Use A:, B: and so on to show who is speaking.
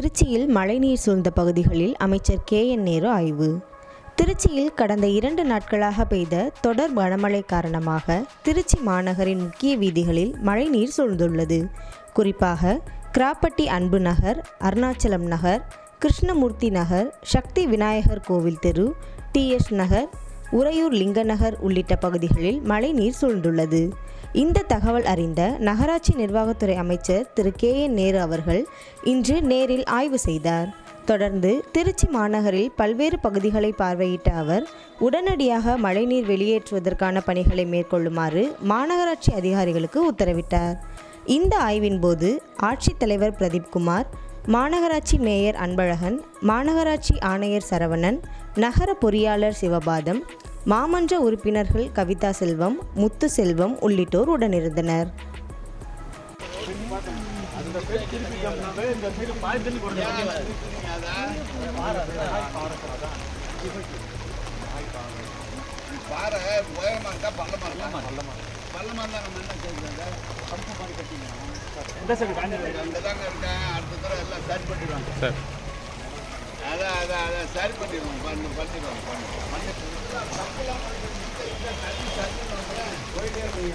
A: திருச்சியில் மழைநீர் சூழ்ந்த பகுதிகளில் அமைச்சர் கே என் நேரு ஆய்வு. திருச்சியில் கடந்த இரண்டு நாட்களாக பெய்த தொடர் கனமழை காரணமாக திருச்சி மாநகரின் முக்கிய வீதிகளில் மழைநீர் சூழ்ந்துள்ளது. குறிப்பாக கிராப்பட்டி அன்பு நகர் அருணாச்சலம் நகர் கிருஷ்ணமூர்த்தி நகர் சக்தி விநாயகர் கோவில் தெரு டிஎஸ் நகர் உறையூர் லிங்கநகர் உள்ளிட்ட பகுதிகளில் மழைநீர் சூழ்ந்துள்ளது. இந்த தகவல் அறிந்த நகராட்சி நிர்வாகத்துறை அமைச்சர் திரு கே என் நேரு அவர்கள் இன்று நேரில் ஆய்வு செய்தார். தொடர்ந்து திருச்சி மாநகரில் பல்வேறு பகுதிகளை பார்வையிட்ட அவர் உடனடியாக மழைநீர் வெளியேற்றுவதற்கான பணிகளை மேற்கொள்ளுமாறு மாநகராட்சி அதிகாரிகளுக்கு உத்தரவிட்டார். இந்த ஆய்வின் போது ஆட்சித்தலைவர் பிரதீப்குமார் மாநகராட்சி மேயர் அன்பழகன் மாநகராட்சி ஆணையர் சரவணன் நகர பொறியாளர் சிவபாதம் மாமன்ற உறுப்பினர்கள் கவிதா செல்வம் முத்து செல்வம் உள்ளிட்டோர் உடனிருந்தனர்.
B: சரி அதான் அதான் அதான் சரி பண்ணிடுவோம் பண்ணு பண்ணிடுவோம் பண்ணு போயிட்டே